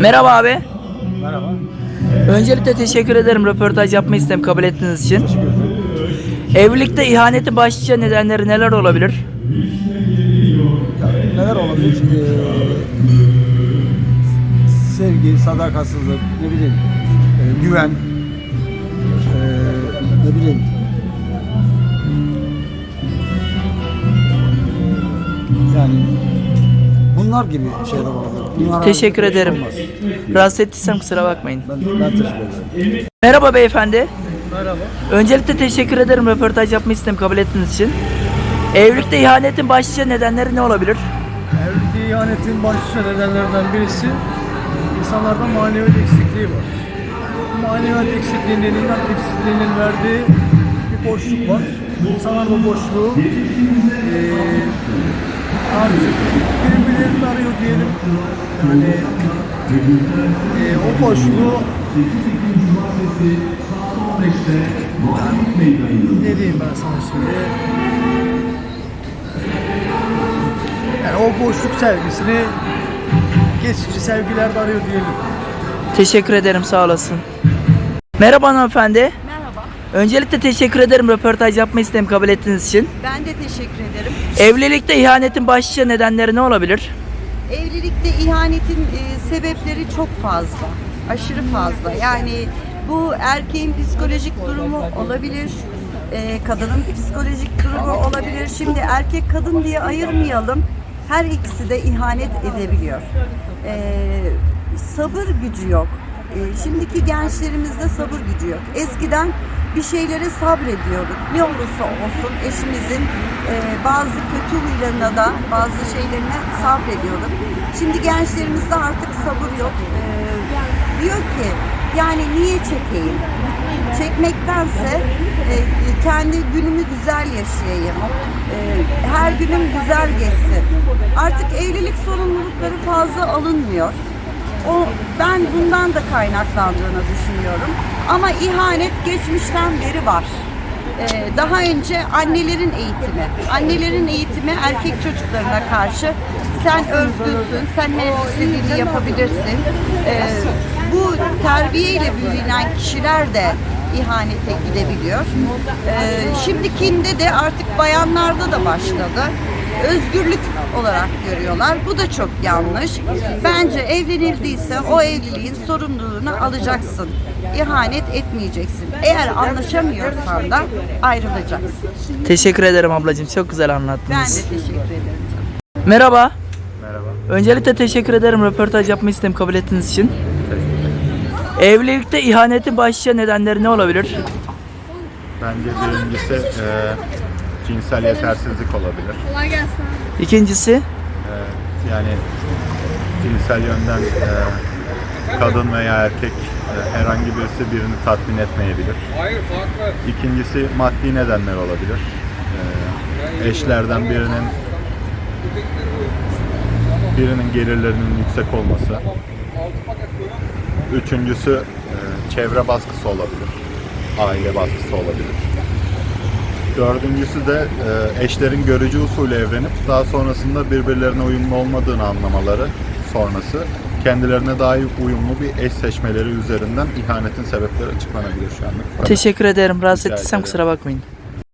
Merhaba abi. Merhaba. Öncelikle teşekkür ederim röportaj yapma istedim kabul ettiğiniz için. Evlilikte ihanetin başlıca nedenleri neler olabilir? Neler olabilir? Ee, sevgi, sadakatsizlik, ne bileyim, e, güven, e, ne bileyim, yani bunlar gibi şeyler olabilir. Teşekkür ederim. Rahatsız ettiysem kusura bakmayın. Ben, ben teşekkür ederim. Merhaba beyefendi. Merhaba. Öncelikle teşekkür ederim röportaj yapma istedim kabul ettiğiniz için. Evlilikte ihanetin başlıca nedenleri ne olabilir? Evlilikte ihanetin başlıca nedenlerinden birisi insanlarda maneviyat eksikliği var. Bu maneviyat eksikliğinin, iman eksikliğinin verdiği bir boşluk var. İnsanlar bu boşluğu eee birbirlerini arıyor diyelim. Yani eee, o boşluğu ne diyeyim ben sana şimdi yani o boşluk sevgisini geçici sevgilerde arıyor diyelim. Teşekkür ederim sağ olasın. Merhaba hanımefendi. Öncelikle teşekkür ederim röportaj yapma istedim kabul ettiğiniz için. Ben de teşekkür ederim. Evlilikte ihanetin başlıca nedenleri ne olabilir? Evlilikte ihanetin e, sebepleri çok fazla. Aşırı fazla. Yani bu erkeğin psikolojik durumu olabilir. e, kadının psikolojik durumu olabilir. Şimdi erkek kadın diye ayırmayalım. Her ikisi de ihanet edebiliyor. E, sabır gücü yok. E, şimdiki gençlerimizde sabır gücü yok. Eskiden bir şeylere sabrediyorduk. Ne olursa olsun eşimizin e, bazı kötü huylarına da bazı şeylerine sabrediyorduk. Şimdi gençlerimizde artık sabır yok. E, diyor ki yani niye çekeyim? Çekmektense e, kendi günümü güzel yaşayayım. E, her günüm güzel geçsin. Artık evlilik sorumlulukları fazla alınmıyor. O ben bundan da kaynaklandığını düşünüyorum. Ama ihanet geçmişten beri var. Ee, daha önce annelerin eğitimi, annelerin eğitimi erkek çocuklarına karşı sen özgürsün, sen ne istediğini yapabilirsin. Ee, bu terbiyeyle büyüyen kişiler de ihanete gidebiliyor. Ee, şimdikinde de artık bayanlarda da başladı özgürlük olarak görüyorlar. Bu da çok yanlış. Bence evlenildiyse o evliliğin sorumluluğunu alacaksın. İhanet etmeyeceksin. Eğer anlaşamıyorsan da ayrılacaksın. Teşekkür ederim ablacığım. Çok güzel Ben anlattınız. de teşekkür ederim. Merhaba. Merhaba. Öncelikle teşekkür ederim röportaj yapma istedim kabul ettiğiniz için. Evlilikte ihanetin başlıca nedenleri ne olabilir? Bence birincisi e, cinsel yetersizlik olabilir. İkincisi E, yani cinsel yönden e, kadın veya erkek e, herhangi birisi birini tatmin etmeyebilir. İkincisi maddi nedenler olabilir. E, eşlerden birinin birinin gelirlerinin yüksek olması. Üçüncüsü e, çevre baskısı olabilir. Aile baskısı olabilir. Dördüncüsü de e, eşlerin görücü usulü evlenip daha sonrasında birbirlerine uyumlu olmadığını anlamaları sonrası kendilerine daha uyumlu bir eş seçmeleri üzerinden ihanetin sebepleri açıklanabilir şu anda. teşekkür ederim. Rahatsız ettiysem kusura bakmayın.